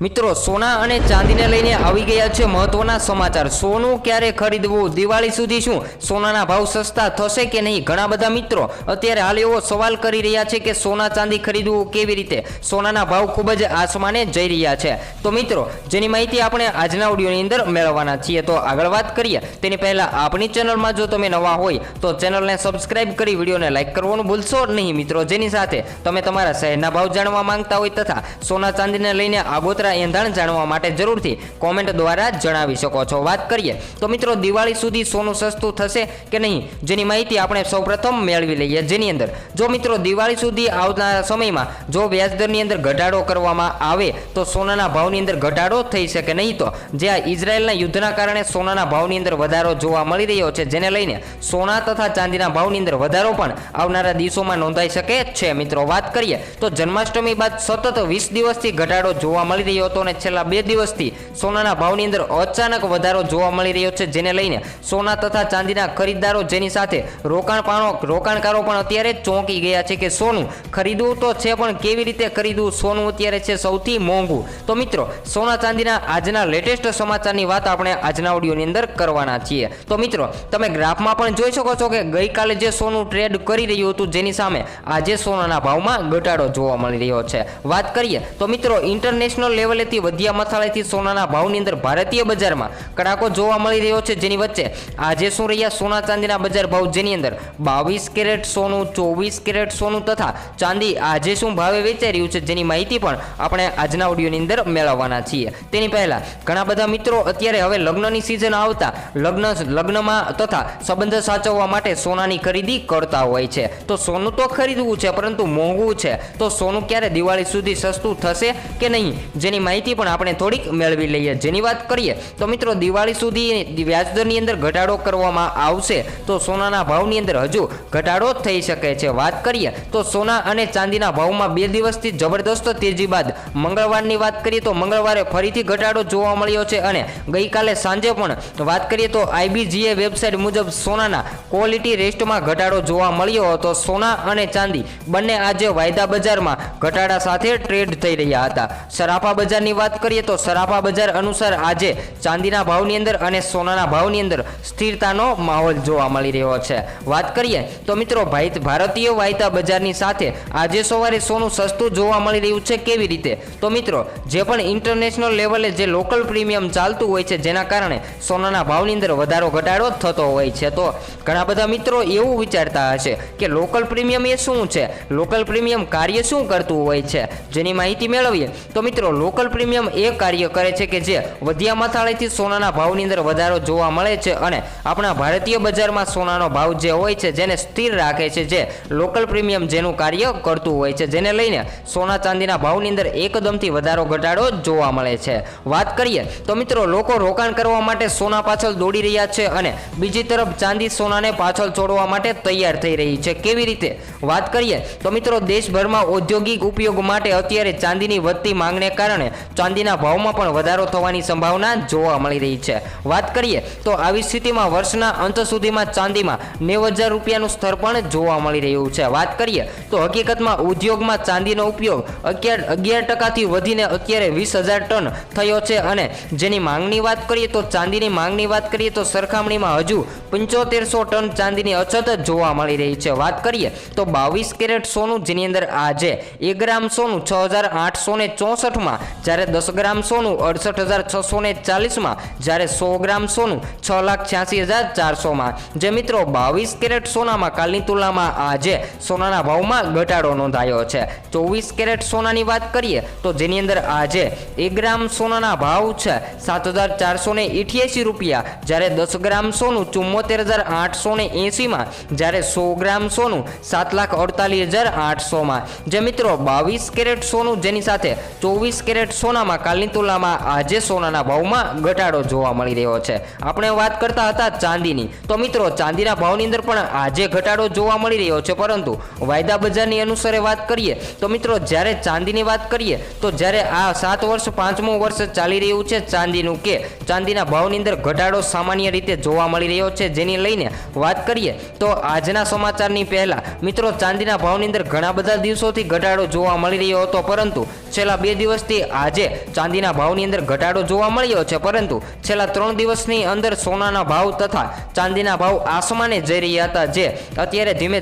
મિત્રો, સોના અને ચાંદીને લઈને આવી ગયા છે મહત્વના સમાચાર. સોનું ક્યારે ખરીદવું? દિવાળી સુધી શું સોનાના ભાવ સસ્તા થશે કે નહીં? ઘણા બધા મિત્રો અત્યારે હાલ એવો સવાલ કરી રહ્યા છે કે સોના, ચાંદી ખરીદવું કેવી રીતે? સોનાના ભાવ ખૂબ જ આસમાને જઈ રહ્યા છે. તો મિત્રો, જેની માહિતી આપણે આજના ઓડિયોની અંદર મેળવવાના છીએ, તો આગળ વાત કરીએ. તેની પહેલાં આપણી ચેનલમાં જો તમે નવા હોય, તો ચેનલને સબસ્ક્રાઇબ કરી વિડીયોને લાઇક કરવાનું ભૂલશો નહીં મિત્રો. જેની સાથે તમે તમારા શહેરના ભાવ જાણવા માંગતા હોય તથા સોના, ચાંદીને લઈને આગોતરા એંધાણ જાણવા માટે જરૂરથી કોમેન્ટ દ્વારા જણાવી શકો છો. વાત કરીએ તો મિત્રો, દિવાળી સુધી સોનું સસ્તું થશે કે નહીં? જેની માહિતી આપણે સૌપ્રથમ મેળવી લઈએ. જેની અંદર, જો મિત્રો, દિવાળી સુધી આવનારા સમયમાં જો વ્યાજદરની અંદર ઘટાડો કરવામાં આવે, તો સોનાના ભાવની અંદર ઘટાડો થઈ શકે નહીં તો. જ્યાં ઇઝરાયલના યુદ્ધના કારણે સોનાના ભાવની અંદર વધારો જોવા મળી રહ્યો છે, જેને લઈને સોના તથા ચાંદીના ભાવની અંદર વધારો પણ આવનારા દિવસોમાં નોંધાઈ શકે છે, મિત્રો. વાત કરીએ તો જન્માષ્ટમી બાદ સતત વીસ દિવસથી ઘટાડો જોવા મળી રહ્યો હતો અને છેલ્લા બે દિવસથી સોનાના ભાવની અંદર અચાનક વધારો જોવા મળી રહ્યો છે, જેને લઈને સોના તથા ચાંદીના ખરીદદારો જેની સાથે રોકાણપાણો રોકાણકારો પણ અત્યારે ચોંકી ગયા છે કે સોનું ખરીદવું તો છે, પણ કેવી રીતે ખરીદવું? સોનું અત્યારે છે સૌથી મોંઘું. તો મિત્રો, સોના ચાંદીના આજના લેટેસ્ટ સમાચારની વાત આપણે આજના ઓડિયોની અંદર કરવાના છીએ. તો મિત્રો, તમે ગ્રાફમાં પણ જોઈ શકો છો કે ગઈકાલે જે સોનું ટ્રેડ કરી રહ્યું હતું, જેની સામે આજે સોનાના ભાવમાં ઘટાડો જોવા મળી રહ્યો છે. વાત કરીએ, તો મિત્રો ઇન્ટરનેશનલ લેવલેથી વધ્યા મથાળેથી સોનાના ભાવની અંદર ભારતીય બજારમાં કડાકો જોવા મળી રહ્યો છે જેની વચ્ચે આજે શું રહ્યા સોના ચાંદીના બજાર ભાવ જેની અંદર બાવીસ કેરેટ સોનું, ચોવીસ કેરેટ સોનું તથા ચાંદી આજે શું ભાવે વેચાઈ રહ્યું છે જેની માહિતી પણ આપણે આજના ઓડિયોની અંદર મેળવવાના છીએ. તેની પહેલા ઘણા બધા મિત્રો અત્યારે હવે લગ્નની સિઝન આવતા લગ્ન લગ્નમાં તથા સંબંધ સાચવવા માટે સોનાની ખરીદી કરતા હોય છે. તો સોનું તો ખરીદવું છે પરંતુ મોંઘું છે. તો સોનું ક્યારે દિવાળી સુધી સસ્તું થશે કે નહીં? જેની માહિતી પણ આપણે થોડીક મેળવી લઈએ. જેની વાત કરીએ, તો મિત્રો દિવાળી સુધી વ્યાજદરની અંદર ઘટાડો કરવામાં આવશે. તો સોનાના ભાવની અંદર હજુ ઘટાડો થઈ શકે છે. વાત કરીએ, તો સોના અને ચાંદીના ભાવમાં બે દિવસથી જબરદસ્ત તેજી બાદ મંગળવારની વાત કરીએ, તો મંગળવારે ફરીથી ઘટાડો જોવા મળ્યો છે અને ગઈકાલે સાંજે પણ વાત કરીએ, તો આઈબીજીએ વેબસાઇટ મુજબ સોનાના ક્વોલિટી રેસ્ટમાં ઘટાડો જોવા મળ્યો હતો. સોના અને ચાંદી બંને આજે વાયદા બજારમાં ઘટાડા સાથે ટ્રેડ થઈ રહ્યા હતા. સરાફા બજારની વાત કરીએ તો સરાફા બજાર અનુસાર આજે ચાંદીના ભાવની અંદર અને સોનાના ભાવની અંદર સ્થિરતાનો માહોલ જોવા મળી રહ્યો છે. વાત કરીએ તો મિત્રો ભારતીય વાયદા બજારની સાથે આજે સવારે સોનું સસ્તું જોવા મળી રહ્યું છે કેવી રીતે? તો મિત્રો, જે પણ ઇન્ટરનેશનલ લેવલે જે લોકલ પ્રીમિયમ ચાલતું હોય છે, જેના કારણે સોનાના ભાવની અંદર વધારો ઘટાડો થતો હોય છે. તો ઘણા બધા મિત્રો એવું વિચારતા હશે કે લોકલ પ્રીમિયમ એ શું છે? લોકલ પ્રીમિયમ કાર્ય શું કરતું હોય છે? જેની માહિતી મેળવીએ તો મિત્રો લોકલ પ્રીમિયમ એ કાર્ય કરે છે કે જે વધ્યા મથાળેથી સોનાના ભાવની અંદર વધારો જોવા મળે છે અને આપણા ભારતીય બજારમાં સોનાનો ભાવ જે હોય છે જેને સ્થિર રાખે છે જે લોકલ પ્રીમિયમ જેનું કાર્ય કરતું હોય છે જેને લઈને સોના ચાંદીના ભાવની અંદર એકદમથી વધારો ઘટાડો જોવા મળે છે. વાત કરીએ તો મિત્રો લોકો રોકાણ કરવા માટે સોના પાછળ દોડી રહ્યા છે અને બીજી તરફ ચાંદી સોનાને પાછળ છોડવા માટે તૈયાર થઈ રહી છે. કેવી રીતે? વાત કરીએ તો મિત્રો દેશભરમાં ઔદ્યોગિક ઉપયોગ માટે અત્યારે ચાંદીની વધતી માંગને કારણે ચાંદીના ભાવમાં પણ વધારો થવાની સંભાવના જોવા મળી રહી છે. વાત કરીએ તો આવી સ્થિતિમાં વર્ષના અંત સુધીમાં ચાંદીમાં નેવું હજાર રૂપિયાનું સ્તર પણ જોવા મળી રહ્યું છે. વાત કરીએ તો હકીકતમાં ઉદ્યોગમાં ચાંદીનો ઉપયોગ અગિયાર અગિયાર ટકાથી વધીને અત્યારે વીસ હજાર ટન થયો છે અને જેની માંગની વાત કરીએ તો ચાંદીની માંગની વાત કરીએ તો સરખામણીમાં હજુ પંચોતેરસો ટન ચાંદીની અછત જોવા મળી રહી છે. વાત કરીએ તો બાવીસ કેરેટ સોનું, જેની અંદર આજે એક ગ્રામ સોનું છ હજાર આઠસો ને ચોસઠમાં જ્યારે દસ ગ્રામ સોનું અડસઠ હજાર છસો ને ચાલીસમાં, જ્યારે સો ગ્રામ સોનું છ લાખ છ્યાસી હજાર ચારસોમાં. જે મિત્રો, બાવીસ કેરેટ સોનામાં કાલની તુલનામાં આજે સોનાના ભાવમાં ઘટાડો નોંધાયો છે. ચોવીસ કેરેટ સોનાની વાત કરીએ, તો જેની અંદર આજે એક ગ્રામ સોનાના ભાવ છે સાત હજાર ચારસો ને ઇઠ્યાસી રૂપિયા. જ્યારે દસ ગ્રામ સોનું ચુમ્મોતેર હજાર આઠસો ને એંસીમાં જ્યારે સો ગ્રામ સોનું સાત લાખ અડતાલીસ હજાર આઠસોમાં. જે મિત્રો, બાવીસ કેરેટ સોનું જેની સાથે ચોવીસ કેરેટ સોનામાં, કાલની તુલનામાં આજે સોનાના ભાવમાં ઘટાડો જોવા મળી રહ્યો છે. આપણે વાત કરતા હતા ચાંદીની. તો મિત્રો, ચાંદીના ભાવની અંદર પણ આજે ઘટાડો જોવા મળી રહ્યો છે, પરંતુ વાયદા બજારની અનુસારે વાત કરીએ તો મિત્રો, જ્યારે ચાંદીની વાત કરીએ તો જ્યારે આ સાત વર્ષ, પાંચમું વર્ષ ચાલી રહ્યું છે ચાંદીનું કે ચાંદીના ભાવની અંદર ઘટાડો સામાન્ય રીતે જોવા મળી રહ્યો છે. જેની લઈને વાત કરીએ તો આજના સમાચારની પહેલાં, મિત્રો, ચાંદીના ભાવની અંદર ઘણા બધા દિવસોથી ઘટાડો જોવા મળી રહ્યો હતો, પરંતુ છેલ્લા બે દિવસથી આજે ચાંદીના ભાવની અંદર ઘટાડો જોવા મળ્યો છે, પરંતુ છેલ્લા ત્રણ દિવસની અંદર સોનાના ભાવ તથા ચાંદીના ભાવ આસમાને જઈ રહ્યા હતા, જે અત્યારે ધીમે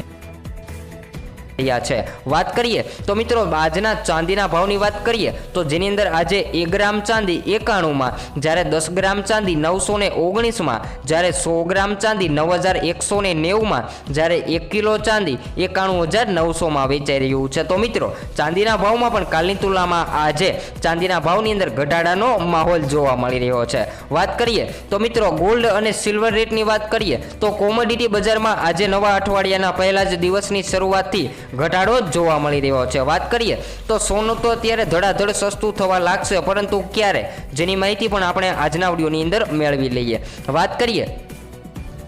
રહ્યા છે. વાત કરીએ તો મિત્રો આજના ચાંદીના ભાવની વાત કરીએ તો જેની અંદર આજે એક ગ્રામ ચાંદી એકાણુંમાં, જ્યારે દસ ગ્રામ ચાંદી નવસો ને ઓગણીસમાં, જ્યારે સો ગ્રામ ચાંદી નવ હજાર એકસો ને નેવુંમાં, જ્યારે એક કિલો ચાંદી એકાણું હજાર નવસોમાં વેચાઈ રહ્યું છે. તો મિત્રો, ચાંદીના ભાવમાં પણ કાલની તુલનામાં આજે ચાંદીના ભાવની અંદર ઘટાડાનો માહોલ જોવા મળી રહ્યો છે. વાત કરીએ તો મિત્રો, ગોલ્ડ અને સિલ્વર રેટની વાત કરીએ તો કોમોડિટી બજારમાં આજે નવા અઠવાડિયાના પહેલા જ દિવસની શરૂઆતથી ઘટાડો જ જોવા મળી રહ્યો છે. વાત કરીએ તો સોનું તો અત્યારે ધડાધડ સસ્તું થવા લાગશે, પરંતુ ક્યારે? જેની માહિતી પણ આપણે આજના વિડીયોની અંદર મેળવી લઈએ. વાત કરીએ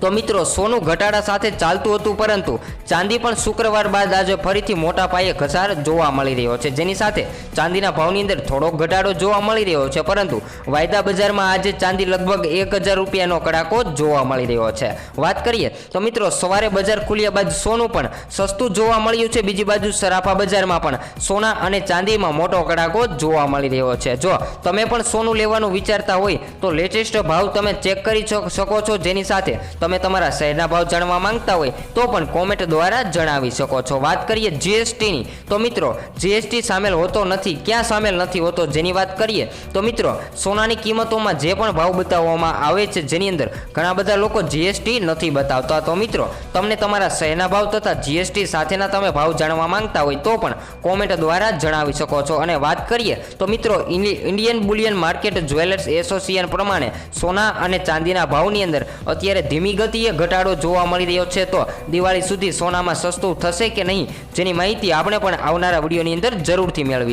તો મિત્રો, સોનું ઘટાડા સાથે ચાલતું હતું, પરંતુ ચાંદી પણ શુક્રવાર બાદ આજે ફરીથી મોટા પાયે ઘસાર જોવા મળી રહ્યો છે. જેની સાથે ચાંદીના ભાવની અંદર થોડોક ઘટાડો જોવા મળી રહ્યો છે, પરંતુ વાયદા બજારમાં આજે ચાંદી લગભગ એક હજાર રૂપિયાનો કડાકો જોવા મળી રહ્યો છે. વાત કરીએ તો મિત્રો, સવારે બજાર ખુલ્યા બાદ સોનું પણ સસ્તું જોવા મળ્યું છે. બીજી બાજુ સરાફા બજારમાં પણ સોના અને ચાંદીમાં મોટો કડાકો જોવા મળી રહ્યો છે. જો તમે પણ સોનું લેવાનું વિચારતા હોય, તો લેટેસ્ટ ભાવ તમે ચેક કરી શકો છો. જેની સાથે તમે તમારા શહેરના ભાવ જાણવા માંગતા હોય તો પણ કોમેન્ટ દ્વારા જણાવી શકો છો. વાત કરીએ જીએસટીની. તો મિત્રો, જીએસટી સામેલ હોતો નથી. ક્યાં સામેલ નથી હોતો જેની વાત કરીએ તો મિત્રો, સોનાની કિંમતોમાં જે પણ ભાવ બતાવવામાં આવે છે જેની અંદર ઘણા બધા લોકો જીએસટી નથી બતાવતા. તો મિત્રો, તમને તમારા શહેરના ભાવ તથા જીએસટી સાથેના તમે ભાવ જાણવા માંગતા હોય તો પણ કોમેન્ટ દ્વારા જણાવી શકો છો. અને વાત કરીએ તો મિત્રો Indian bullion market jewellers association પ્રમાણે સોના અને ચાંદીના ભાવની અંદર અત્યારે ધીમી ગતિએ ઘટાડો જોવા મળી રહ્યો છે, તો દિવાળી સુધી સોનામાં સસ્તું થશે કે નહીં, જેની માહિતી આપણે પણ આવનારા વિડીયોની અંદર જરૂરથી મેળવી